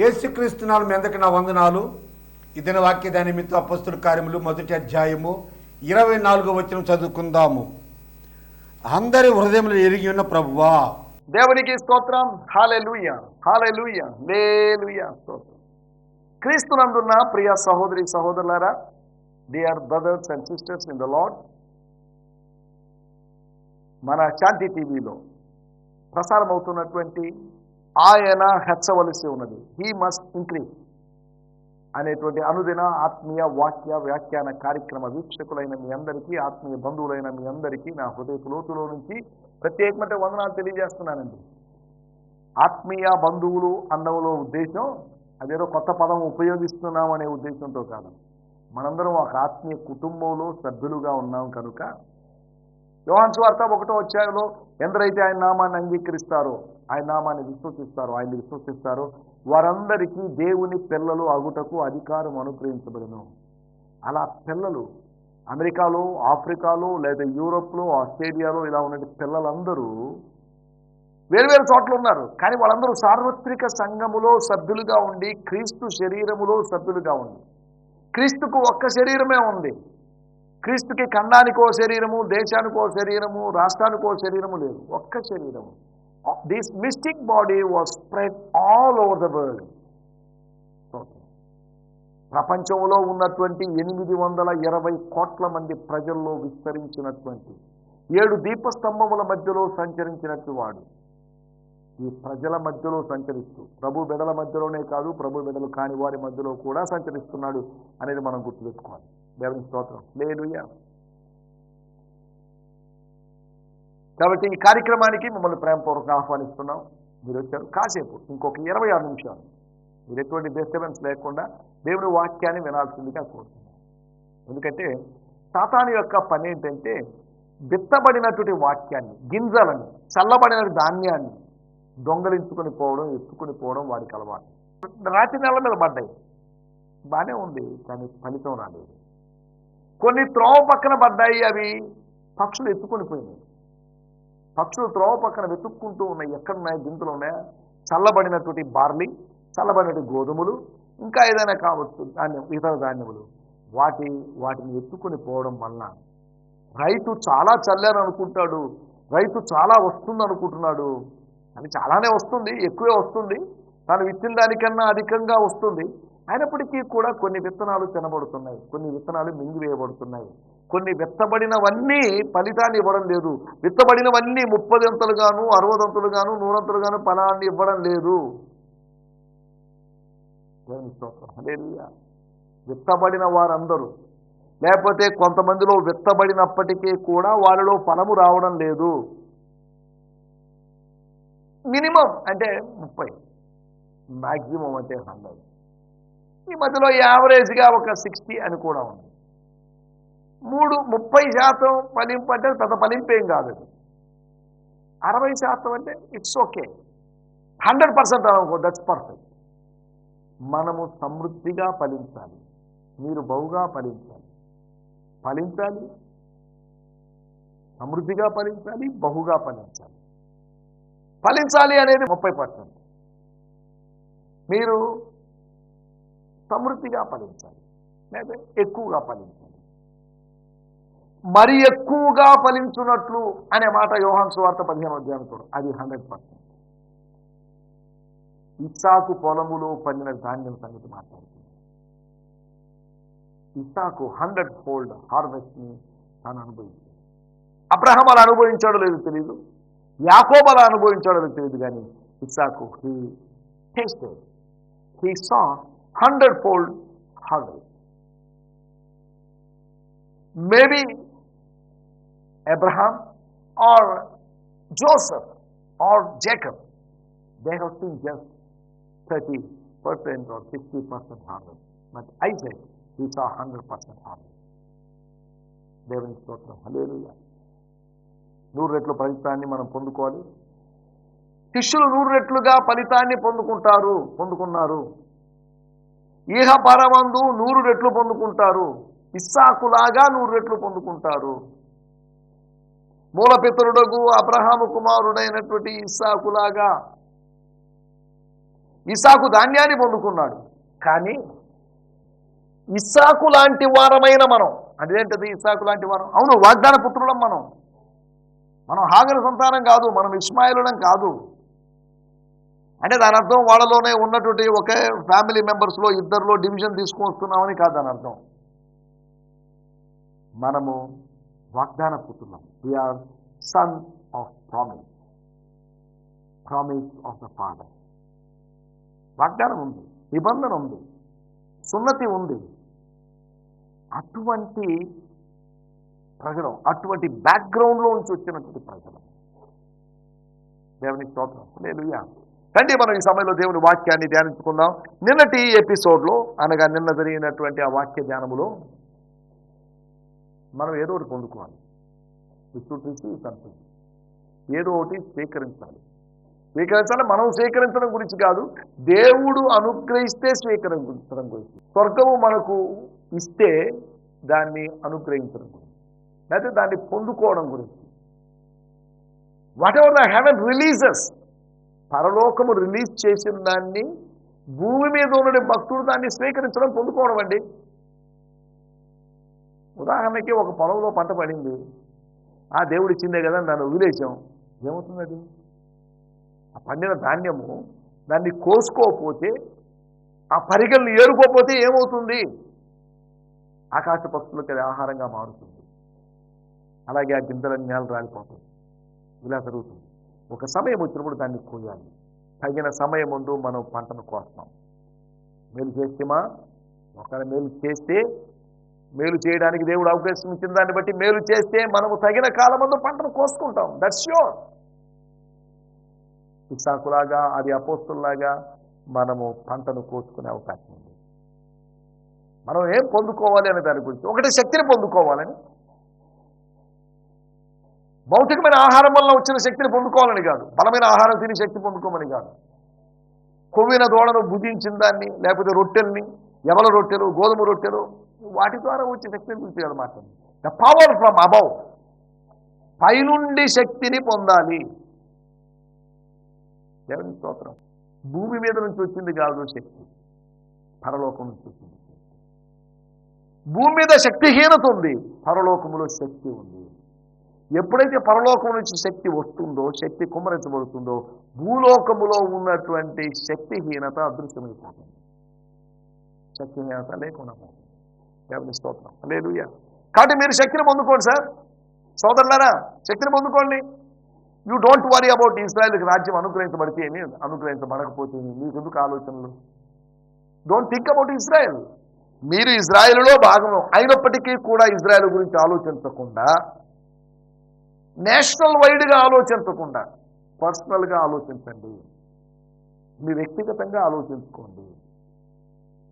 యేసుక్రీస్తునాలు మీ అందరికి నా వందనాలు? ఇదిన వాక్య దాని నిమిత్తం అపస్తుల కార్యములు మొదటి అధ్యాయము ఇరవై నాలుగో వచ్చిన చదువుకుందాము. అందరి హృదయంలో ఎరిగి ఉన్న ప్రభువా. దేవునికి స్తోత్రం. హాలెలుయ హాలెలుయ లేలుయ స్తోత్రం. క్రీస్తునందున్న ప్రియ సహోదరి సహోదరులారా dear brothers and sisters in the lord మన శాంతి టీవీలో ప్రసారం అవుతున్నటువంటి ఆయన హెచ్చవలసి ఉన్నది. హీ మస్ట్ ఇంక్రీజ్ అనేటువంటి అనుదిన ఆత్మీయ వాక్య వ్యాఖ్యాన కార్యక్రమ వీక్షకులైన మీ అందరికీ ఆత్మీయ బంధువులైన మీ అందరికీ నా హృదయ లోతులో నుంచి ప్రత్యేకమైన వందనాలు తెలియజేస్తున్నానండి. ఆత్మీయ బంధువులు అన్నములో ఉద్దేశం అదేదో కొత్త పదం ఉపయోగిస్తున్నాం అనే ఉద్దేశంతో కాదు. మనందరం ఒక ఆత్మీయ కుటుంబంలో సభ్యులుగా ఉన్నాం కనుక యోహాన్ స్వార్త ఒకటో వచ్చాయలో ఎందరైతే ఆయన నామాన్ని అంగీకరిస్తారో ఆయన నామాన్ని విశ్వసిస్తారో ఆయన్ని విశ్వసిస్తారో వారందరికీ దేవుని పిల్లలు అగుటకు అధికారం అనుగ్రహించబడను. అలా పిల్లలు అమెరికాలో ఆఫ్రికాలో లేదా యూరోప్లో ఆస్ట్రేలియాలో ఇలా ఉన్న పిల్లలందరూ వేరువేరు చోట్ల ఉన్నారు. కానీ వాళ్ళందరూ సార్వత్రిక సంఘములో సభ్యులుగా ఉండి క్రీస్తు శరీరములో సభ్యులుగా ఉండి క్రీస్తుకు ఒక్క శరీరమే ఉంది. క్రీస్తుకి ఖండానికో శరీరము దేశానికో శరీరము రాష్ట్రానికో శరీరము లేదు. ఒక్క శరీరము. This mystic body was spread all over the world ప్రపంచంలో ఉన్నటువంటి ఎనిమిది వందల ఇరవై కోట్ల మంది ప్రజల్లో విస్తరించినటువంటి ఏడు దీపస్తంభముల మధ్యలో సంచరించినట్టు వాడు. ఈ ప్రజల మధ్యలో సంచరిస్తూ ప్రభు బిడల మధ్యలోనే కాదు ప్రభు బిడలు కాని వారి మధ్యలో కూడా సంచరిస్తున్నాడు అనేది మనం గుర్తుపెట్టుకోవాలి. దేవుని స్తోత్రం. లేదు కాబట్టి ఈ కార్యక్రమానికి మిమ్మల్ని ప్రేమపూర్వకంగా ఆహ్వానిస్తున్నాం. మీరు వచ్చారు కాసేపు ఇంకొక ఇరవై ఆరు నిమిషాలు. మీరు ఎటువంటి డిస్టర్బెన్స్ లేకుండా దేవుని వాక్యాన్ని వినాల్సిందిగా కోరుతున్నాం. ఎందుకంటే సాతాను యొక్క పని ఏంటంటే విత్తబడినటువంటి వాక్యాన్ని గింజలని చల్లబడిన ధాన్యాన్ని దొంగలించుకొని పోవడం ఎత్తుకొని పోవడం వాడికి అలవాటు. రాతి నెల మీద పడ్డాయి. బాగానే ఉంది కానీ ఫలితం రాలేదు. కొన్ని త్రోవ పక్కన పడ్డాయి అవి. పక్షులు ఎత్తుకొని పోయినాయి. పక్షులు త్రోవ పక్కన వెతుక్కుంటూ ఉన్నాయి. ఎక్కడున్నాయి? గింతులు ఉన్నాయా? చల్లబడినటువంటి బార్లీ చల్లబడినటువంటి గోధుమలు ఇంకా ఏదైనా కావచ్చు ధాన్యం ఇతర ధాన్యములు. వాటి వాటిని ఎత్తుకొని పోవడం వలన రైతు చాలా చల్లారు అనుకుంటాడు రైతు చాలా వస్తుంది అనుకుంటున్నాడు అది చాలానే వస్తుంది ఎక్కువే వస్తుంది. తాను విత్తిన దానికన్నా అధికంగా వస్తుంది. అయినప్పటికీ కూడా కొన్ని విత్తనాలు తినబడుతున్నాయి కొన్ని విత్తనాలు మింగివేయబడుతున్నాయి. కొన్ని విత్తబడినవన్నీ ఫలితాన్ని ఇవ్వడం లేదు. విత్తబడినవన్నీ ముప్పదంతలుగాను అరవదంతులుగాను నూరంతలుగాను ఫలాన్ని ఇవ్వడం లేదు. విత్తబడిన వారందరూ. లేకపోతే కొంతమందిలో విత్తబడినప్పటికీ కూడా వారిలో ఫలము రావడం లేదు. మినిమం అంటే ముప్పై. మ్యాక్సిమం అంటే హండ్రెడ్. ఈ మధ్యలో యావరేజ్గా ఒక సిక్స్టీ అని కూడా ఉంది. మూడు ముప్పై శాతం ఫలింపు అంటే పెద్ద ఫలింపేం కాదు. అరవై శాతం అంటే ఇట్స్ ఓకే. హండ్రెడ్ పర్సెంట్ అనుకో దట్స్ పర్ఫెక్ట్. మనము సమృద్ధిగా ఫలించాలి. మీరు బహుగా ఫలించాలి. ఫలించాలి. సమృద్ధిగా ఫలించాలి బహుగా ఫలించాలి. ఫలించాలి అనేది ముప్పై పర్సెంట్. మీరు సమృద్ధిగా ఫలించాలి. లేదా ఎక్కువగా ఫలించాలి. మరి ఎక్కువగా ఫలించున్నట్లు అనే మాట యోహాన్ సువార్త పదిహేను అధ్యాయం చూడు. అది హండ్రెడ్ పర్సెంట్ ఇస్సాకు పొలములో పండిన ధాన్యం సంగతి మాట్లాడుతుంది. ఇస్సాకు హండ్రెడ్ ఫోల్డ్ హార్వెస్ట్ని తాను అనుభవించాడు. అబ్రహం అలా అనుభవించాడో లేదో తెలియదు యాకోబ్ అలా అనుభవించాడో లేదో తెలియదు కానీ Isaac he tasted he saw hundred fold harvest maybe Abraham or Joseph or Jacob, they have seen just 30% or 60% harvest. But Isaac, he saw 100% harvest. దేవుని స్తోత్రం. హల్లెలూయా. నూరు రెట్ల ఫలితాన్ని మనం పొందుకోవాలి. శిష్యులు నూరు రెట్లుగా ఫలితాన్ని పొందుకుంటారు పొందుకున్నారు. ఈహ పరమందు నూరు రెట్లు పొందుకుంటారు. ఇస్సాకులాగా నూరు రెట్లు పొందుకుంటారు. మూలపితరుడకు అబ్రహాము కుమారుడైనటువంటి ఇస్సాకులాగా ఇసాకు ధాన్యాన్ని పొందుకున్నాడు. కానీ ఇస్సాకు లాంటి వారమైన మనం అదేంటది ఇస్సాకు లాంటి వారం? అవును వాగ్దాన పుత్రుడం మనం. మనం హాగర సంతానం కాదు మనం ఇస్మాయిలుడం కాదు. అంటే దాని అర్థం వాళ్ళలోనే ఉన్నటువంటి ఒకే ఫ్యామిలీ మెంబర్స్లో ఇద్దరిలో డివిజన్ తీసుకొస్తున్నామని కాదు దాని అర్థం. మనము వాగ్దాన పుత్రులం. We are son of promise promise of the father వాగ్దానం ఉంది నిబంధన ఉంది సున్నతి ఉంది. అటువంటి ప్రజలు అటువంటి బ్యాక్గ్రౌండ్లో నుంచి వచ్చినటువంటి ప్రజలు. దేవుని స్తోత్రం. లేలుయా రండి మనం ఈ సమయంలో దేవుని వాక్యాన్ని ధ్యానించుకుందాం. నిన్నటి ఎపిసోడ్లో అనగా నిన్న జరిగినటువంటి ఆ వాక్య ధ్యానములో మనం ఏదో ఒకటి పొందుకోవాలి. విశ్వసించి సంతృప్తి ఏదో ఒకటి స్వీకరించాలి. స్వీకరించాలి మనం స్వీకరించడం గురించి కాదు. దేవుడు అనుగ్రహిస్తే స్వీకరించడం గురించి స్వర్గము మనకు ఇస్తే దాన్ని అనుగ్రహించడం గురించి లేకపోతే దాన్ని పొందుకోవడం గురించి. Whatever the heaven releases పరలోకము రిలీజ్ చేసిన దాన్ని భూమి మీద ఉన్న భక్తుడు దాన్ని స్వీకరించడం పొందుకోవడం అండి. ఉదాహరణకి ఒక పొలంలో పంట పడింది. ఆ దేవుడు ఇచ్చిందే కదా దాన్ని వదిలేసాం ఏమవుతుంది అది ఆ పండిన ధాన్యము దాన్ని కోసుకోకపోతే ఆ పరిగెలను ఏరుకోకపోతే ఏమవుతుంది? ఆకాశ పక్షులకు అది ఆహారంగా మారుతుంది. అలాగే ఆ గింజల నేల రాలిపోతుంది ఇలా జరుగుతుంది. ఒక సమయం వచ్చినప్పుడు దాన్ని కోయాలి. తగిన సమయం ముందు మనం పంటను కోస్తాం. మేలు చేస్తేమా? ఒకవేళ మేలు చేస్తే మేలు చేయడానికి దేవుడు అవకాశం ఇచ్చిన దాన్ని బట్టి మేలు చేస్తే మనము తగిన కాలం ముందు పంటను కోసుకుంటాం. దట్స్ ష్యూర్ ఇసాకులాగా అది అపోస్తుల్లాగా మనము పంటను కోసుకునే అవకాశం ఉంది. మనం ఏం పొందుకోవాలి అనే దాని గురించి ఒకటి శక్తిని పొందుకోవాలని భౌతికమైన ఆహారం వల్ల వచ్చిన శక్తిని పొందుకోవాలని కాదు. బలమైన ఆహారం తిని శక్తి పొందుకోమని కాదు. కొవ్విన దూడను భుజించిన దాన్ని లేకపోతే రొట్టెల్ని ఎవల రొట్టెలు గోధుమ రొట్టెలు వాటి ద్వారా వచ్చే శక్తిని గురించి కాదు ద పవర్ ఫ్రమ్ అబౌవ్ పైనుండి శక్తిని పొందాలి. దేవుని స్తోత్రం. భూమి మీద నుంచి వచ్చింది కాదు శక్తి. పరలోకం నుంచి వచ్చింది భూమి మీద శక్తిహీనత ఉంది. పరలోకములో శక్తి ఉంది. ఎప్పుడైతే పరలోకం నుంచి శక్తి వస్తుందో శక్తి కుమరించబడుతుందో భూలోకములో ఉన్నటువంటి శక్తిహీనత అదృశ్యమైపోతుంది. శక్తిహీనత లేకుండా పోతుంది. దేవుని స్తోత్రం. లేదు కాబట్టి మీరు శక్తిని పొందుకోండి సార్. సోదరులారా శక్తిని పొందుకోండి. యూ డోంట్ వరీ అబౌట్ ఇస్రాయల్కి రాజ్యం అనుగ్రహించబడితే ఏమి అనుగ్రహించబడకపోతే మీకు ఎందుకు ఆలోచనలు? డోంట్ థింక్ అబౌట్ ఇజ్రాయెల్ మీరు ఇజ్రాయెల్లో భాగం అయినప్పటికీ కూడా ఇజ్రాయెల్ గురించి ఆలోచించకుండా నేషనల్ వైడ్గా ఆలోచించకుండా పర్సనల్గా ఆలోచించండి. మీ వ్యక్తిగతంగా ఆలోచించుకోండి.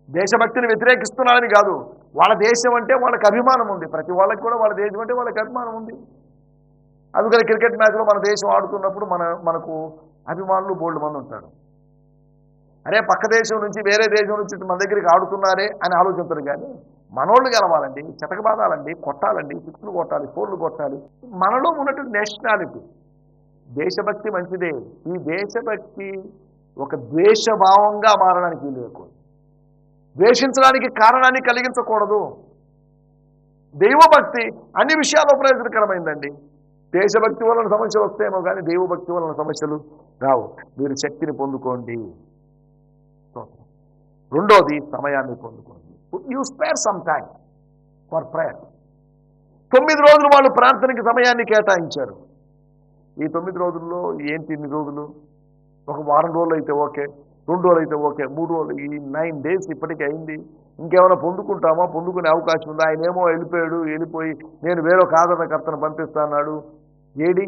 దేశభక్తిని వ్యతిరేకిస్తున్నారని కాదు. వాళ్ళ దేశం అంటే వాళ్ళకి అభిమానం ఉంది. ప్రతి వాళ్ళకి కూడా వాళ్ళ దేశం అంటే వాళ్ళకి అభిమానం ఉంది. అందుకని క్రికెట్ మ్యాచ్లో మన దేశం ఆడుతున్నప్పుడు మన మనకు అభిమానులు బోల్డ్ మంది ఉంటారు. అరే పక్క దేశం నుంచి వేరే దేశం నుంచి మన దగ్గరికి ఆడుతున్నారే అని ఆలోచించరు కానీ మనోళ్ళు గెలవాలండి చితకబాదాలండి కొట్టాలండి సిక్స్లు కొట్టాలి ఫోర్లు కొట్టాలి. మనలో ఉన్నట్టు నేషనాలిటీ దేశభక్తి మంచిదే. ఈ దేశభక్తి ఒక ద్వేషభావంగా మారడానికి వీలు ద్వేషించడానికి కారణాన్ని కలిగించకూడదు. దైవభక్తి అన్ని విషయాల్లో ప్రయోజనకరమైందండి. దేశభక్తి వలన సమస్యలు వస్తాయేమో కానీ దైవభక్తి వలన సమస్యలు రావు. మీరు శక్తిని పొందుకోండి. రెండోది సమయాన్ని పొందుకోండి. You spare some time for prayer తొమ్మిది రోజులు వాళ్ళు ప్రార్థనకి సమయాన్ని కేటాయించారు. ఈ తొమ్మిది రోజుల్లో ఏంటి ఇన్ని రోజులు? ఒక వారం రోజులు అయితే ఓకే రెండు రోజులు అయితే ఓకే మూడు రోజులు ఈ నైన్ డేస్ ఇప్పటికీ అయింది. ఇంకేమైనా పొందుకుంటామా? పొందుకునే అవకాశం ఉందా? ఆయన ఏమో వెళ్ళిపోయాడు వెళ్ళిపోయి నేను వేరొక ఆదరణకర్తను పంపిస్తాన్నాడు ఏడి?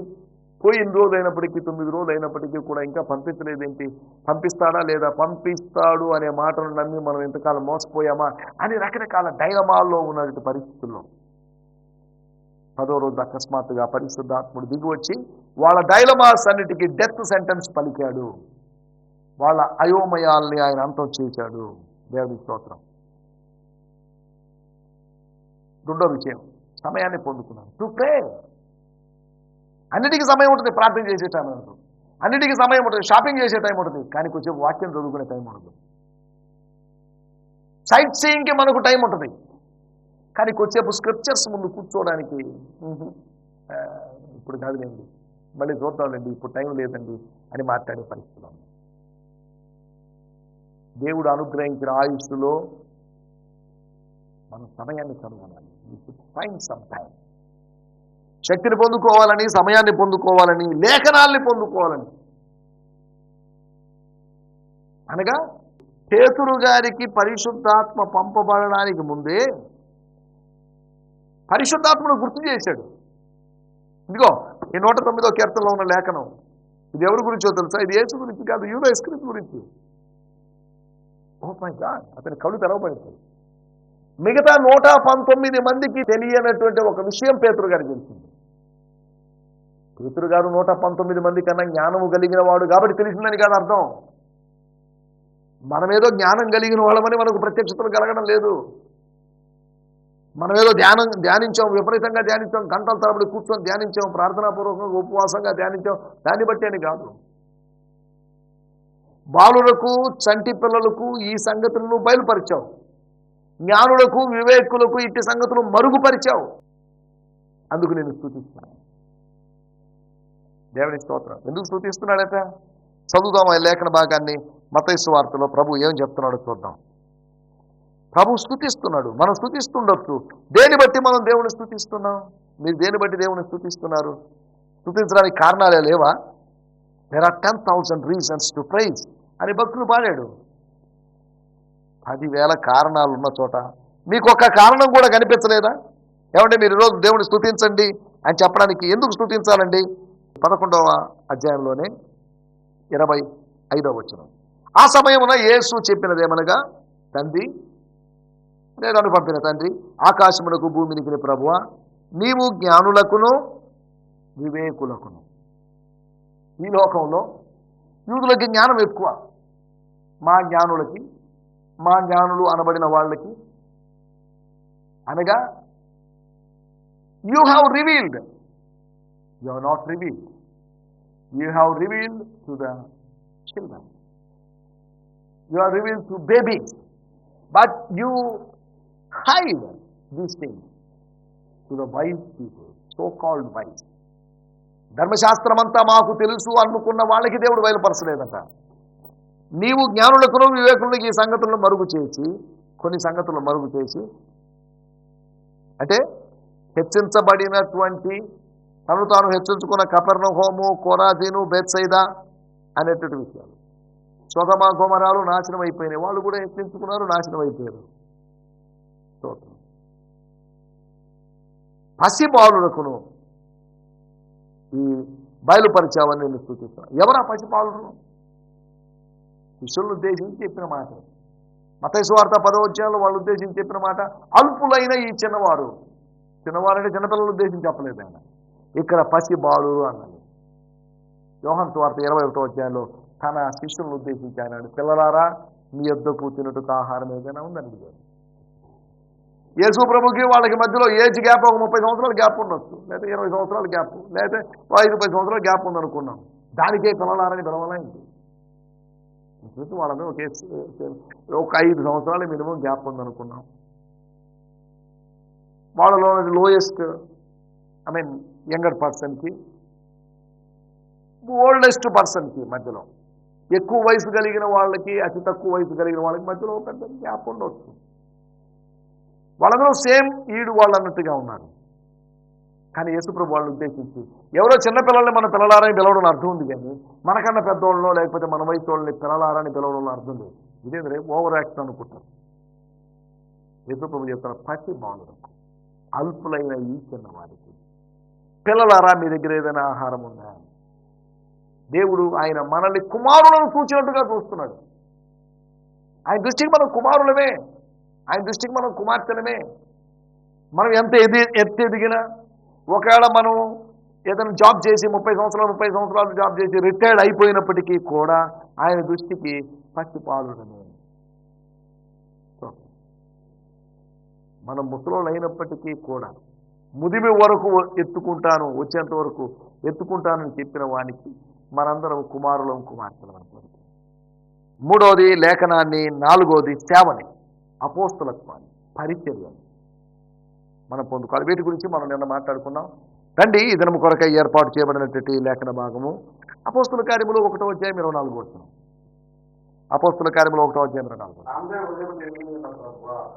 పోయి ఎన్ని రోజులు అయినప్పటికీ తొమ్మిది రోజులు అయినప్పటికీ కూడా ఇంకా పంపించలేదేంటి? పంపిస్తాడా లేదా? పంపిస్తాడు అనే మాటను నమ్మి మనం ఎంతకాలం మోసపోయామా అని రకరకాల డైలమాల్లో ఉన్నటువంటి పరిస్థితుల్లో. పదో రోజు అకస్మాత్తుగా పరిశుద్ధాత్ముడు దిగి వచ్చి వాళ్ళ డైలమాస్ అన్నిటికీ డెత్ సెంటెన్స్ పలికాడు. వాళ్ళ అయోమయాల్ని ఆయన అంతం చేశాడు. దేవుని స్తోత్రం. రెండో విషయం. సమయాన్ని పొందుకున్నాను టు ప్రే. అన్నిటికీ సమయం ఉంటుంది ప్రార్థన చేసే టైమే ఉంటుంది అన్నిటికీ సమయం ఉంటుంది షాపింగ్ చేసే టైం ఉంటుంది కానీ కొంచెం వాక్యం చదువుకునే టైం ఉండదు. సైట్ సీయింగ్కి మనకు టైం ఉంటుంది. కానీ కొద్దిసేపు స్క్రిప్చర్స్ ముందు కూర్చోవడానికి ఇప్పుడు కాదులేండి. మళ్ళీ చూద్దాంలేండి ఇప్పుడు టైం లేదండి అని మాట్లాడే పరిస్థితులు దేవుడు అనుగ్రహించిన ఆయుష్లో మనం సమయాన్ని కనుగొనాలి. ఫైన్ సమ్ టైం శక్తిని పొందుకోవాలని సమయాన్ని పొందుకోవాలని లేఖనాల్ని పొందుకోవాలని. అనగా పేతురు గారికి పరిశుద్ధాత్మ పంపబడడానికి ముందే పరిశుద్ధాత్మను గుర్తు చేశాడు. ఇదిగో ఈ నూట తొమ్మిదో కీర్తనలో ఉన్న లేఖనం. ఇది ఎవరి గురించో తెలుసా? ఇది యేసు గురించి కాదు యూరో ఎస్క్రిప్ట్ గురించి. ఓ మై గాడ్ అతని కళ్ళు తెరవబడతాయి మిగతా నూట పంతొమ్మిది మందికి తెలియనటువంటి ఒక విషయం పేతురు గారికి తెలిసింది. పేతురు గారు నూట పంతొమ్మిది మంది కన్నా జ్ఞానము కలిగిన వాడు కాబట్టి తెలిసిందని కాదు అర్థం. మనమేదో జ్ఞానం కలిగిన వాళ్ళమని మనకు ప్రత్యక్షతలు కలగడం లేదు. మనమేదో ధ్యానం ధ్యానించాం విపరీతంగా ధ్యానించాం గంటల తరబడి కూర్చొని ధ్యానించాం ప్రార్థనాపూర్వకంగా ఉపవాసంగా ధ్యానించాం దాన్ని బట్టి అని కాదు. బాలులకు చంటి పిల్లలకు ఈ సంగతులను బయలుపరిచావు జ్ఞానులకు వివేకులకు ఇట్టి సంగతులు మరుగుపరిచావు. అందుకు నేను స్థుతిస్తున్నాను దేవుని స్తోత్రం. ఎందుకు స్థుతిస్తున్నాడట? చదువుదాం ఆ లేఖన భాగాన్ని మతైసు వార్తలో. ప్రభు ఏం చెప్తున్నాడో చూద్దాం. ప్రభు స్థుతిస్తున్నాడు. మనం స్థుతిస్తుండొచ్చు. దేని బట్టి మనం దేవుని స్థుతిస్తున్నాం? మీరు దేని బట్టి దేవుని స్థుతిస్తున్నారు? స్థుతించడానికి కారణాలే లేవా? There are ten thousand reasons to praise అని భక్తులు పాడాడు. పదివేల కారణాలు ఉన్న చోట మీకు ఒక్క కారణం కూడా కనిపించలేదా? ఏమంటే మీరు ఈరోజు దేవుని స్థుతించండి అని చెప్పడానికి ఎందుకు స్థుతించాలండి పదకొండవ అధ్యాయంలోనే ఇరవై ఐదవ వచనం. ఆ సమయమున యేసు చెప్పినదేమనగా తండ్రి నేను పంపిన తండ్రి ఆకాశమునకు భూమినికి ప్రభువ నీవు జ్ఞానులకును వివేకులకును. ఈ లోకంలో యూదులకి జ్ఞానం ఎక్కువ మా జ్ఞానులకి మా జ్ఞానులు అనబడిన వాళ్ళకి? అనగా you have revealed you have not revealed you have revealed to the children you are revealed to babies but you hide these things to the wise people so called wise ధర్మశాస్త్రం అంతా మాకు తెలుసు అనుకున్న వాళ్ళకి దేవుడు బయలుపరచలేదట. నీవు జ్ఞానులకును వివేకులకు ఈ సంగతులను మరుగు చేసి కొన్ని సంగతులను మరుగు చేసి అంటే హెచ్చించబడినటువంటి తను తాను హెచ్చించుకున్న కపర్ణ హోము కోరాజీను బెత్సైదా అనేటువంటి విషయాలు. స్వతమా గోమరాలు నాశనం అయిపోయినాయి. వాళ్ళు కూడా హెచ్చించుకున్నారు నాశనం అయిపోయారు. స్తోత్రం. ఈ బయలుపరిచావని నేను సూచిస్తున్నాను. ఎవరా పసి శిష్యులను ఉద్దేశించి చెప్పిన మాట. మతైస్వార్థ పదవచ్యాలు వాళ్ళు ఉద్దేశించి చెప్పిన మాట. అల్పులైన ఈ చిన్నవారు. చిన్నవారంటే చిన్నపిల్లలు ఉద్దేశించి చెప్పలేదు ఆయన. ఇక్కడ పసి బాలు అన్నది యోహన్ స్వార్థ ఇరవై ఒకటో అధ్యాయంలో తన శిష్యులను ఉద్దేశించి ఆయన పిల్లలారా మీ యొద్దకు తినటుకు ఆహారం ఏదైనా ఉందని అడిగారు యేసు ప్రభుకి వాళ్ళకి మధ్యలో ఏజ్ గ్యాప్ ఒక ముప్పై సంవత్సరాలు గ్యాప్ ఉండొచ్చు. లేదా ఇరవై సంవత్సరాల గ్యాప్. లేదా ఐదు పది సంవత్సరాల గ్యాప్ ఉందనుకున్నాం. దానికే పిల్లలారని గొడవలైంది చూసి వాళ్ళని ఒకే ఒక ఐదు సంవత్సరాలు మినిమం గ్యాప్ ఉందనుకున్నాం. వాళ్ళలో లోయెస్ట్ ఐ మీన్ యంగర్ పర్సన్కి ఓల్డెస్ట్ పర్సన్కి మధ్యలో. ఎక్కువ వయసు కలిగిన వాళ్ళకి అతి తక్కువ వయసు కలిగిన వాళ్ళకి మధ్యలో ఒక పెద్ద గ్యాప్ ఉండవచ్చు వాళ్ళందరూ సేమ్ ఈడు వాళ్ళు అన్నట్టుగా ఉన్నారు. కానీ యేసుప్రభు వాళ్ళని ఉద్దేశించి ఎవరో చిన్నపిల్లల్ని మన పిల్లలారని పిలవడం అర్థం ఉంది కానీ మనకన్నా పెద్దోళ్ళనో లేకపోతే మన వయసు వాళ్ళని పిల్లలారని పిలవడం అర్థం లేదు. ఇదేంద్రే ఓవర్ యాక్షన్ అనుకుంటారు. యేసుప్రభు చెప్తున్న పసి బాలులకు అల్పులైన ఈ చిన్నవారికి పిల్లలారా మీ దగ్గర ఏదైనా ఆహారం ఉందా? దేవుడు ఆయన మనల్ని కుమారులను చూచినట్టుగా చూస్తున్నాడు. ఆయన దృష్టికి మనం కుమారులమే. ఆయన దృష్టికి మనం కుమార్తెలమే. మనం ఎంత ఎది ఎత్తి ఎదిగినా ఒకవేళ మనం ఏదైనా జాబ్ చేసి ముప్పై సంవత్సరాలు ముప్పై సంవత్సరాలు జాబ్ చేసి రిటైర్డ్ అయిపోయినప్పటికీ కూడా ఆయన దృష్టికి పసిపాలుడమే మనం ముసలోళ్ళు అయినప్పటికీ కూడా ముదిమి వరకు ఎత్తుకుంటాను వచ్చేంత వరకు ఎత్తుకుంటానని చెప్పిన వానికి మనందరం కుమారులం కుమార్తెలం అనుకోండి మూడోది లేఖనాన్ని నాలుగవది సేవని అపోస్తులత్వాన్ని పరిచర్యని. మనం పొందుకోవాలి. వీటి గురించి మనం నిన్న మాట్లాడుకున్నాం. రండి ఈ దినము కొరకై ఏర్పాటు చేయబడినటువంటి లేఖన భాగము. అపోస్తుల కార్యములు ఒకటో అధ్యాయం ఇరవై నాలుగు వచ్చిన అపోస్తుల కార్యములు ఒకటో అధ్యాయం ఇరవై నాలుగు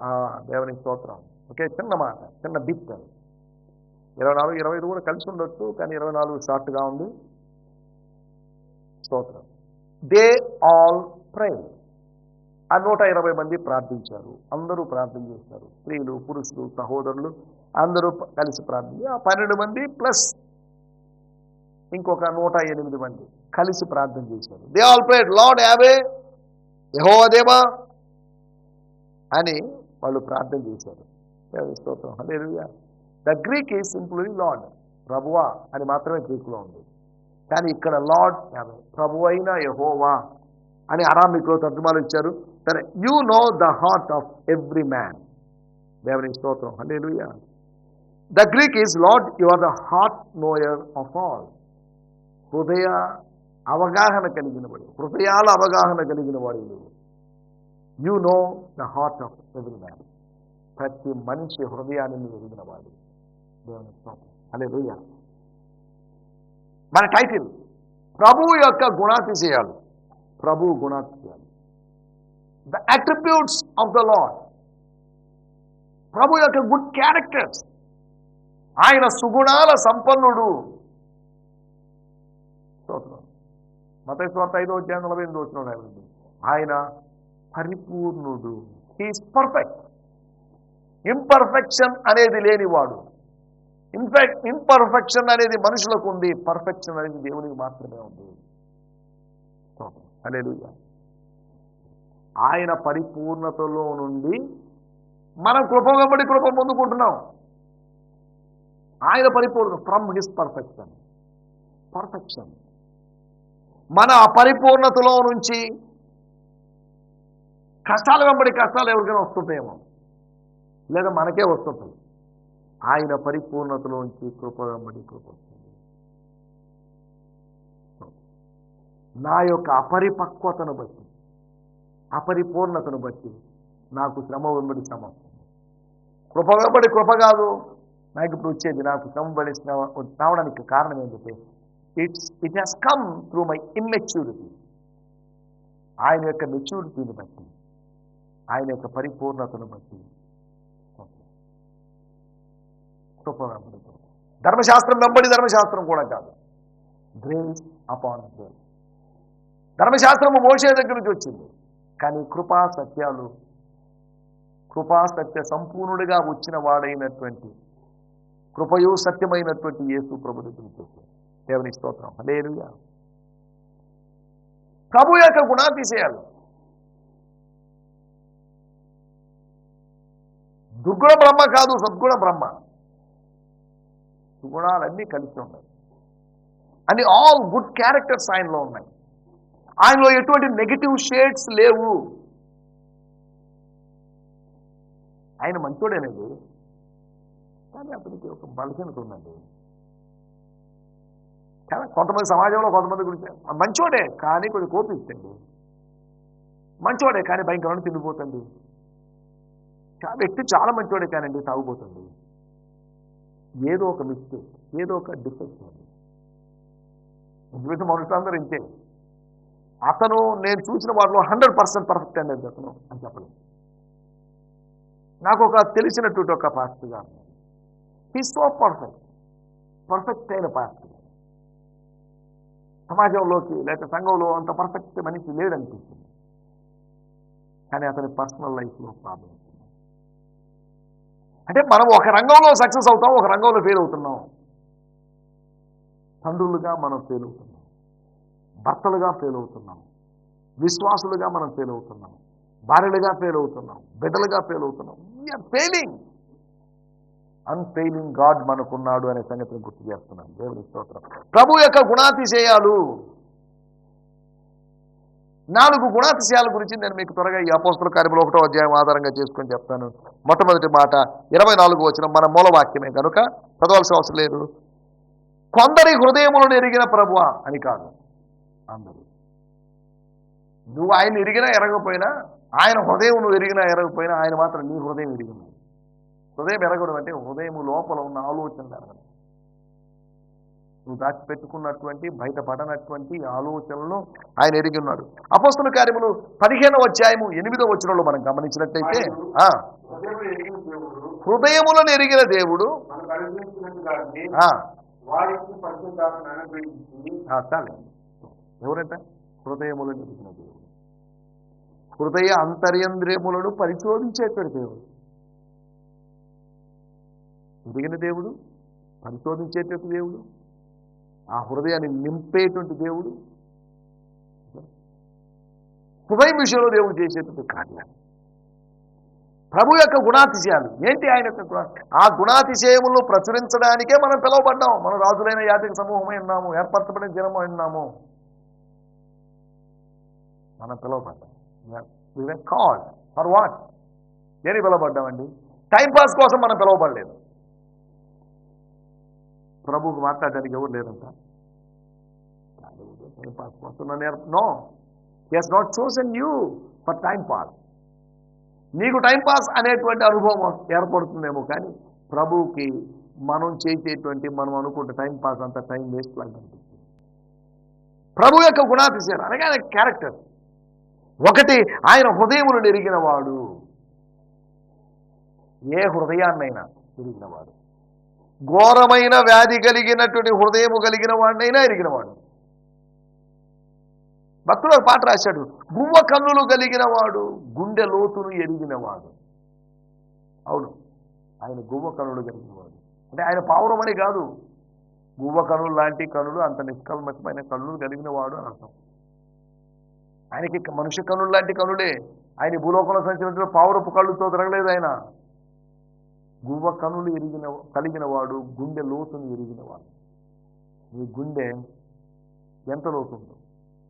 ఆ, దేవునికి స్తోత్రం. ఓకే చిన్న మాట చిన్న బిట్. అది ఇరవై నాలుగు ఇరవై ఐదు కూడా కలిసి ఉండొచ్చు కానీ ఇరవై నాలుగు షార్ట్గా ఉంది. స్తోత్రం. దే ఆల్ ప్రే ఆ నూట ఇరవై మంది ప్రార్థించారు. అందరూ ప్రార్థన చేశారు స్త్రీలు పురుషులు సహోదరులు అందరూ కలిసి ప్రార్థన ఆ పన్నెండు మంది ప్లస్ ఇంకొక నూట ఎనిమిది మంది కలిసి ప్రార్థన చేశారు. దే ఆల్ ప్రేడ్ లార్డ్ యావే యహోదేవా అని వాళ్ళు ప్రార్థన చేశారు. స్తోత్రం. ద గ్రీక్ ఈ సింపుల్లీ లార్డ్ ప్రభువా అని మాత్రమే గ్రీకులో ఉంది. కానీ ఇక్కడ లార్డ్ యావే ప్రభు అయినా యహోవా అని అరామిక్లో తర్జుమాలు ఇచ్చారు. సరే you know the heart of every man దేవుని స్తోత్రం hallelujah the Greek is lord you are the heart knower of all హృదయ అవగాహన కలిగిన వాడు హృదయాల అవగాహన కలిగిన వాడు నువ్వు you know the heart of every man ప్రతి మనిషి హృదయాన్ని నువ్వు ఎరిగిన వాడు దేవుని స్తోత్రం హల్లెలూయా మన టైటిల్ ప్రభువు యొక్క గుణాతిశయాలు ప్రభు గుణాతిశయాలు the attributes of the lord ప్రభు యొక్క గుడ్ క్యారెక్టర్స్ ఆయన సుగుణాల సంపన్నుడు. స్తోత్రం. మతేశ్వార్త ఐదో వచ్చే నలభై ఎనిమిది వచ్చినాడు ఆయన ఆయన పరిపూర్ణుడు. హీస్ పర్ఫెక్ట్ ఇంపర్ఫెక్షన్ అనేది లేనివాడు. ఇన్ఫాక్ట్ ఇంపర్ఫెక్షన్ అనేది మనుషులకు ఉంది. పర్ఫెక్షన్ అనేది దేవునికి మాత్రమే ఉంది. హల్లెలూయా ఆయన పరిపూర్ణతలో నుండి మనం కృపగబడి కృప పొందుకుంటున్నాం. ఆయన పరిపూర్ణ ఫ్రమ్ హిస్ పర్ఫెక్షన్ పర్ఫెక్షన్ మన అపరిపూర్ణతలో నుంచి కష్టాల వెంబడి కష్టాలు ఎవరికైనా వస్తుంటాయేమో లేదా మనకే వస్తుంటుంది ఆయన పరిపూర్ణతలోంచి కృప వెంబడి కృప వస్తుంది నా యొక్క అపరిపక్వతను బట్టి అపరిపూర్ణతను బట్టి నాకు శ్రమ వెంబడి శ్రమ. కృప వెంబడి కృప కాదు. నాకు ఇప్పుడు వచ్చేది నాకు శ్రమ పడి శ్రమ రావడానికి కారణం ఏంటంటే it's it has come through my immaturity ఆయన యొక్క మెచ్యూరిటీని బట్టి ఆయన యొక్క పరిపూర్ణతను బట్టి. కృప. వెంబడి ధర్మశాస్త్రం వెంబడి ధర్మశాస్త్రం కూడా కాదు. గ్రేస్ అపాన్ గ్రేస్ ధర్మశాస్త్రము మోసే దగ్గర నుంచి వచ్చింది. కానీ కృపా సత్యాలు కృపా సత్య సంపూర్ణుడిగా వచ్చిన వాడైనటువంటి కృపయు సత్యమైనటువంటి యేసు ప్రభు దగ్గర దేవుని స్తోత్రం. లేదు ప్రభు యొక్క గుణాతిశయాలు దుర్గుణ బ్రహ్మ కాదు సద్గుణ బ్రహ్మ. సుగుణాలన్నీ కలిసి ఉన్నాయి. అని ఆల్ గుడ్ క్యారెక్టర్స్ ఆయనలో ఉన్నాయి. ఆయనలో ఎటువంటి నెగిటివ్ షేడ్స్ లేవు. ఆయన మంచోడేనండి కానీ అతనికి ఒక బలహీనత ఉందండి. కానీ కొంతమంది సమాజంలో కొంతమంది గురించి మంచోడే కానీ కొంచెం కోపిస్తండి మంచోడే కానీ భయంకరమైన తిండిపోతుంది వ్యక్తి చాలా మంచోడే కానండి తాగుపోతుంది ఏదో ఒక మిస్టేక్ ఏదో ఒక డిఫెక్ట్ అండి జీవితం మనుషులందరూ ఇంతే. అతను నేను చూసిన వాటిలో హండ్రెడ్ పర్సెంట్ పర్ఫెక్ట్ అనేది అతను అని చెప్పలేదు నాకు ఒక తెలిసినటువంటి ఒక పాస్టర్ గారు. హీ సో పర్ఫెక్ట్ పర్ఫెక్ట్ అయిన పాస్టర్. సమాజంలోకి లేక సంఘంలో అంత పర్ఫెక్ట్ మనిషి లేడనిపిస్తుంది. కానీ అతని పర్సనల్ లైఫ్లో ప్రాబ్లం అంటే మనం ఒక రంగంలో సక్సెస్ అవుతాం ఒక రంగంలో ఫెయిల్ అవుతున్నాం. తండ్రులుగా మనం ఫెయిల్ అవుతున్నాం. భర్తలుగా ఫెయిల్ అవుతున్నాం. విశ్వాసులుగా మనం ఫెయిల్ అవుతున్నాం. భార్యలుగా ఫెయిల్ అవుతున్నాం. బిడ్డలుగా ఫెయిల్ అవుతున్నాం. We are failing unfailing God మనకున్నాడు అనే సంగతిని గుర్తు చేస్తున్నాను. దేవుని స్తోత్రం. ప్రభు యొక్క గుణాతిశయాలు. నాలుగు గుణాతిశయాల గురించి నేను మీకు త్వరగా ఈ అపోస్తుల కార్యములు ఒకటో అధ్యాయం ఆధారంగా చేసుకొని చెప్తాను. మొట్టమొదటి మాట ఇరవై నాలుగు వచ్చిన మన మూలవాక్యమే కనుక చదవాల్సిన అవసరం లేదు. కొందరి హృదయములను ఎరిగిన ప్రభువ అని కాదు. అందరూ. నువ్వు ఆయన ఎరిగినా ఎరగకపోయినా ఆయన హృదయం నువ్వు ఎరిగినా ఎరగకపోయినా ఆయన మాత్రం నీ హృదయం ఎరిగింది హృదయం ఎరగడం అంటే హృదయం లోపల ఉన్న ఆలోచనలు ఎరగడం. నువ్వు దాచిపెట్టుకున్నటువంటి బయటపడనటువంటి ఆలోచనలను ఆయన ఎరిగి ఉన్నాడు. అపోస్తుల కార్యములు పదిహేనవ అధ్యాయము ఎనిమిదవ వచనంలో మనం గమనించినట్టయితే హృదయములను ఎరిగిన దేవుడు మనకు ఎవరంట? హృదయములు ఎరిగిన దేవుడు. హృదయ అంతర్యంద్రియములను పరిశోధించేటువంటి దేవుడు. ఎదిగిన దేవుడు పరిశోధించేటువంటి దేవుడు ఆ హృదయాన్ని నింపేటువంటి దేవుడు. హృదయం విషయంలో దేవుడు చేసేటువంటి కార్యాలు. ప్రభు యొక్క గుణాతిశయాలు. ఏంటి ఆయన యొక్క గుణ? ఆ గుణాతిశయములు ప్రచురించడానికే మనం పిలువబడ్డాము మనం రాజులైన యాతిక సమూహమై ఉన్నాము ఏర్పరచబడిన జనమై ఉన్నాము. మనం పిలువబడ్డాం కాల్ ఫర్ వాట్ దేని పిలువబడ్డామండి టైం పాస్ కోసం మనం పిలువబడలేదు ప్రభువుకు మాట్లాడడానికి ఎవరు లేరంట? టైంపాస్ కోసం no is not chosen you for time pass నీకు టైంపాస్ అనేటువంటి అనుభవం ఏర్పడుతుందేమో కానీ ప్రభువుకి మనం చేసేటువంటి మనం అనుకుంటే టైం పాస్ అంత టైం వేస్ట్ లాగా అనిపిస్తుంది. ప్రభు యొక్క గుణాతిశయాలు అనగానే క్యారెక్టర్ ఒకటి ఆయన హృదయమును నెరిగినవాడు. ఏ హృదయాన్నైనా ఎరిగినవాడు ఘోరమైన వ్యాధి కలిగినటువంటి హృదయము కలిగిన వాడినైనా ఎరిగినవాడు. భక్తుడు ఒక పాట రాశాడు గువ్వ కన్నులు కలిగిన వాడు గుండె లోతును ఎరిగినవాడు. అవును ఆయన గువ్వ కనులు కలిగినవాడు. అంటే ఆయన పావురమని కాదు గువ్వ కనులు లాంటి కనులు అంత నిష్కల్మషమైన కళ్ళు కలిగిన వాడు అని అర్థం. ఆయనకి మనుష్య కనులు లాంటి కనులే. ఆయన భూలోకంలో సంచరించిన పావురపు కళ్ళుతో తిరగలేదు ఆయన. గువ్వ కనులు ఎరిగిన కలిగిన వాడు గుండె లోతును ఎరిగినవాడు నీ గుండె ఎంత లోతుందో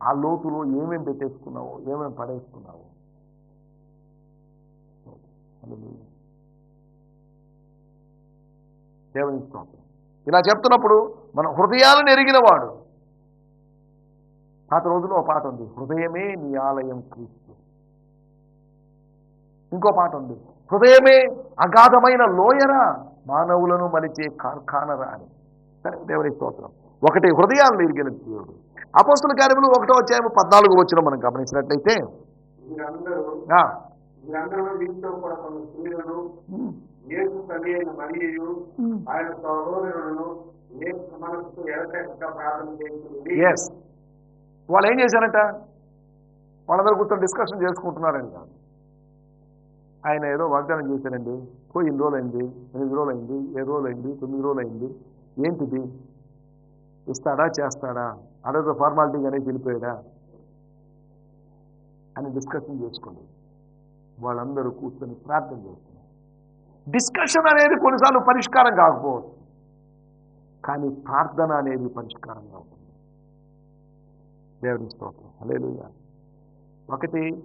ఆ లోతులో ఏమేం పెట్టేసుకున్నావో ఏమేం పడేసుకున్నావో. హల్లెలూయా. దేవుని స్తోత్రం. ఇలా చెప్తున్నప్పుడు మన హృదయాలను ఎరిగినవాడు పాత రోజుల్లో ఒక పాట ఉంది హృదయమే నీ ఆలయం క్రీస్తు ఇంకో పాట ఉంది హృదయమే అగాధమైన లోయరా మానవులను మలిచే కార్ఖానరా అని సరే దేవుని స్తోత్రం. ఒకటి హృదయాలను ఎరిగిన దేవుడు అపోస్తుల కార్యములు ఒకటో అధ్యాయం పద్నాలుగు వచ్చిన మనం గమనించినట్లయితే ఎస్ వాళ్ళు ఏం చేశారట? వాళ్ళందరూ కూర్చొని డిస్కషన్ చేసుకుంటున్నారని కాదు ఆయన ఏదో వాగ్దానం చేశారండి. పోయి ఇన్ని రోజులు అయింది ఎనిమిది రోజులు అయింది ఏడు రోజులు అయింది తొమ్మిది రోజులు అయింది ఏంటిది? ఇస్తాడా చేస్తాడా? అడగ ఫార్మాలిటీ అనేది వెళ్ళిపోయాడా? అని డిస్కషన్ చేసుకోండి వాళ్ళందరూ కూర్చొని ప్రార్థన చేస్తున్నారు. డిస్కషన్ అనేది కొన్నిసార్లు పరిష్కారం కాకపోవచ్చు. కానీ ప్రార్థన అనేది పరిష్కారం ఉంటుంది దేవుని స్తోత్రం. హల్లెలూయా. ఒకటి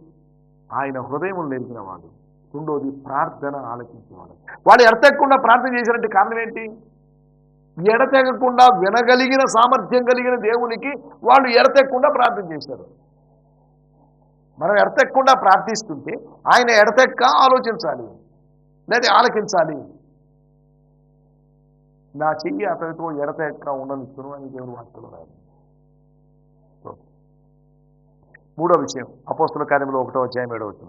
ఆయన హృదయం నెరిగిన వాడు రెండోది ప్రార్థన ఆలకించేవాడు. వాళ్ళు ఎడతెక్కకుండా ప్రార్థన చేసినట్టు కారణం ఏంటి? ఎడతెగకుండా వినగలిగిన సామర్థ్యం కలిగిన దేవునికి వాళ్ళు ఎడతెక్కకుండా ప్రార్థన చేశారు. మనం ఎడతెక్కకుండా ప్రార్థిస్తుంటే ఆయన ఎడతెక్క ఆలోచించాలి. లేదా ఆలకించాలి. నా చెయ్యి అతనితో ఎడతెక్క ఉండనిచ్చును అని దేవుని వార్తలు రాదు మూడో విషయం. అపోస్తుల కార్యంలో ఒకటో అధ్యాయం ఏడో వచ్చిన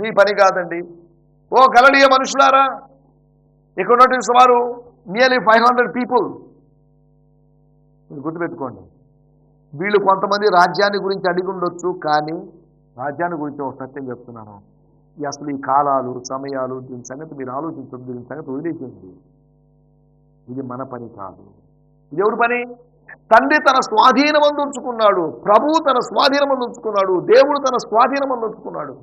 మీ పని కాదండి. ఓ గలడీయ మనుషులారా ఇక్కడ ఉన్నటువంటి సుమారు నియర్లీ ఫైవ్ హండ్రెడ్ పీపుల్ మీరు గుర్తుపెట్టుకోండి. వీళ్ళు కొంతమంది రాజ్యాన్ని గురించి అడిగి ఉండొచ్చు కానీ రాజ్యాన్ని గురించి ఒక సత్యం చెప్తున్నాను. అసలు ఈ కాలాలు సమయాలు దీని సంగతి మీరు ఆలోచించండి దీని సంగతి వదిలేసేయండి. ఇది మన పని కాదు. ఇది ఎవరి పని? తండ్రి తన స్వాధీనమందు ఉంచుకున్నాడు. ప్రభువు తన స్వాధీనమందు ఉంచుకున్నాడు. దేవుడు తన స్వాధీనమందు ఉంచుకున్నాడు.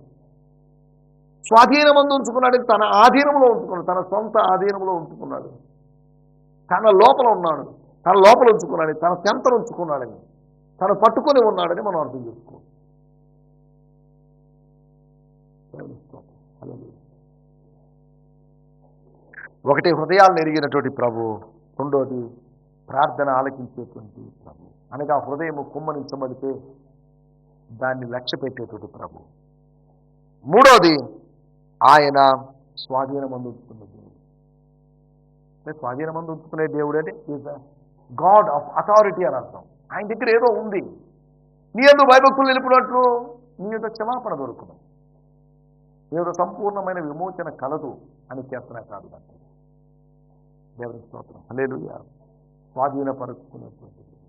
స్వాధీనమందు ఉంచుకున్నాడు తన ఆధీనంలో ఉంచుకున్నాడు. తన సొంత ఆధీనంలో ఉంచుకున్నాడు. తన లోపల ఉన్నాడు. తన లోపల ఉంచుకున్నాడని తన చెంతను ఉంచుకున్నాడని. తను పట్టుకొని ఉన్నాడని మనం అర్థం చేసుకోవాలి. హల్లెలూయా. ఒకటి హృదయాలను ఎరిగినటువంటి ప్రభు రెండోది ప్రార్థన ఆలకించేటువంటి ప్రభు. అనగా హృదయం కుమ్మరించబడితే దాన్ని లక్ష్య పెట్టేటువంటి ప్రభు. మూడోది ఆయన స్వాధీనం ఉంచుకున్న దేవుడు. అంటే స్వాధీనం అందుకునే దేవుడు అంటే ఈజ్ గాడ్ ఆఫ్ అథారిటీ అని అర్థం. ఆయన దగ్గర ఏదో ఉంది. నీ ఎందుకు భయభక్తులు నిలిపినట్లు నీ యొక్క క్షమాపణ దొరుకుతుంది. యొక్క సంపూర్ణమైన విమోచన కలదు అని చేస్తున్నా కాదు అంటే దేవుని స్తోత్రం. హల్లెలూయా. స్వాధీనపరుచుకున్నటువంటి దేవుడు.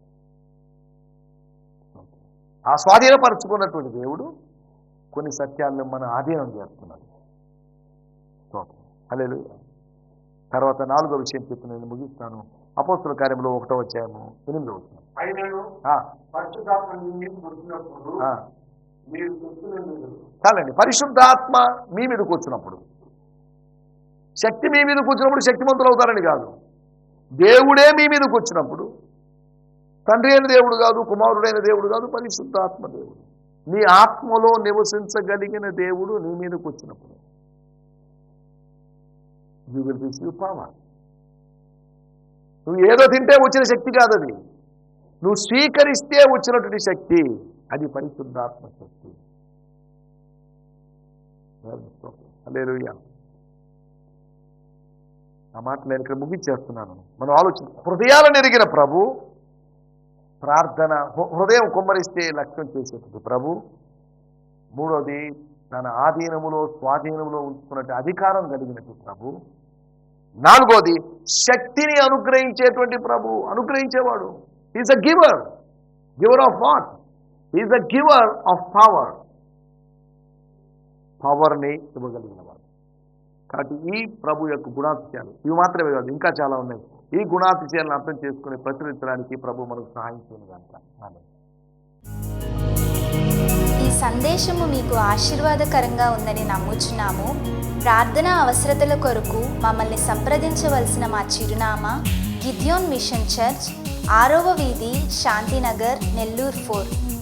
ఆ స్వాధీనపరుచుకున్నటువంటి దేవుడు కొన్ని సత్యాలను మన ఆధీనం చేస్తున్నాడు. స్తోత్రం. హల్లెలూయా. తర్వాత నాలుగో విషయం చెప్పి నేను ముగిస్తాను. అపోస్తుల కార్యంలో ఒకటో వచ్చాము ఎనిమిదో వచ్చాము చాలండి. పరిశుద్ధాత్మ మీ మీద కూర్చున్నప్పుడు. మీ వచ్చినప్పుడు శక్తి మీ మీదకి వచ్చినప్పుడు శక్తిమంతులు అవుతారని కాదు. దేవుడే మీ మీదకి వచ్చినప్పుడు తండ్రి అయిన దేవుడు కాదు కుమారుడైన దేవుడు కాదు పరిశుద్ధాత్మ దేవుడు. నీ ఆత్మలో నివసించగలిగిన దేవుడు నీ మీదకి వచ్చినప్పుడు యూ విల్ రిసీవ్ పవర్ నువ్వు ఏదో తింటే వచ్చిన శక్తి కాదు అది నువ్వు స్వీకరిస్తే వచ్చినటువంటి శక్తి. అది పరిశుద్ధాత్మ శక్తి. ఆ మాట నేను ఇక్కడ ముగించేస్తున్నాను. మనం ఆలోచన హృదయాలను ఎరిగిన ప్రభు ప్రార్థన హృదయం కుమ్మరిస్తే లక్ష్యం చేసేటది ప్రభు మూడోది తన ఆధీనములో స్వాధీనములో ఉంచుకున్నట్టు అధికారం కలిగినట్టు ప్రభు నాలుగోది శక్తిని అనుగ్రహించేటువంటి ప్రభు అనుగ్రహించేవాడు. Is a giver giver of what is a giver of power పవర్ని ఇవ్వగలిగిన వాడు. కాబట్టి ఈ ప్రభు యొక్క గుణాతిశయాలు ఇవి మాత్రమే కాదు ఇంకా చాలా ఉన్నాయి. ఈ గుణాతిశయాలను అర్థం చేసుకుని ప్రచురించడానికి ప్రభు మనకు సహాయం చేయను ఈ సందేశము మీకు ఆశీర్వాదకరంగా ఉందని నమ్ముచున్నాము. ప్రార్థన అవసరతల కొరకు మమ్మల్ని సంప్రదించవలసిన మా చిరునామా గిద్యోన్ మిషన్ చర్చ్ ఆరవ వీధి శాంతినగర్ నెల్లూరు ఫోర్.